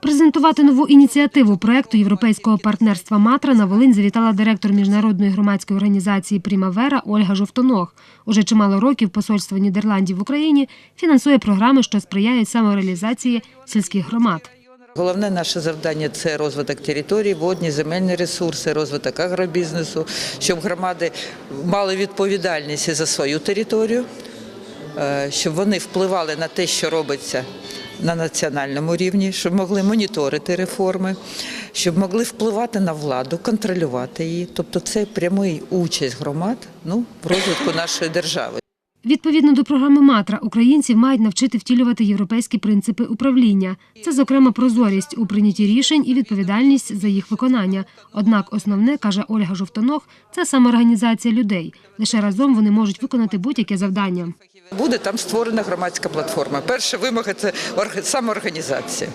Презентувати нову ініціативу проекту європейського партнерства Матра на Волинь завітала директор міжнародної громадської організації Примавера Ольга Жовтоног. Уже чимало років посольство Нідерландів в Україні фінансує програми, що сприяють самореалізації сільських громад. Головне наше завдання це розвиток територій, водні, земельні ресурси, розвиток агробізнесу, щоб громади мали відповідальність за свою територію, е, щоб вони впливали на те, що робиться на національному рівні, щоб могли моніторити реформи, щоб могли впливати на владу, контролювати її. Тобто це прямий участь громад ну, в розвитку нашої держави. Відповідно до програми Матра, українців мають навчити втілювати європейські принципи управління. Це, зокрема, прозорість у прийнятті рішень і відповідальність за їх виконання. Однак основне, каже Ольга Жовтоног, це самоорганізація людей. Лише разом вони можуть виконати будь-яке завдання. Буде там створена громадська платформа. Перша вимога це орг- самоорганізація.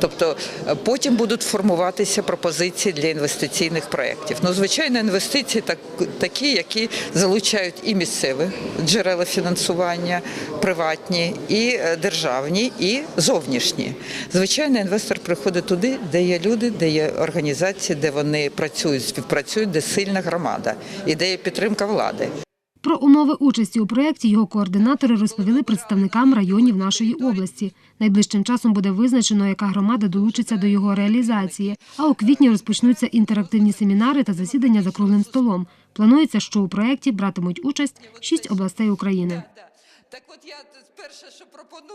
Тобто е, потім будуть формуватися пропозиції для інвестиційних проєктів. Ну, звичайно, інвестиції так, такі, які залучають і місцеві джерела фінансування, приватні, і е, державні, і зовнішні. Звичайно, інвестор приходить туди, де є люди, де є організації, де вони працюють, співпрацюють, де сильна громада і де є підтримка влади. Про умови участі у проєкті його координатори розповіли представникам районів нашої області. Найближчим часом буде визначено, яка громада долучиться до його реалізації. А у квітні розпочнуться інтерактивні семінари та засідання за круглим столом. Планується, що у проєкті братимуть участь шість областей України. Так от я перше, що пропоную.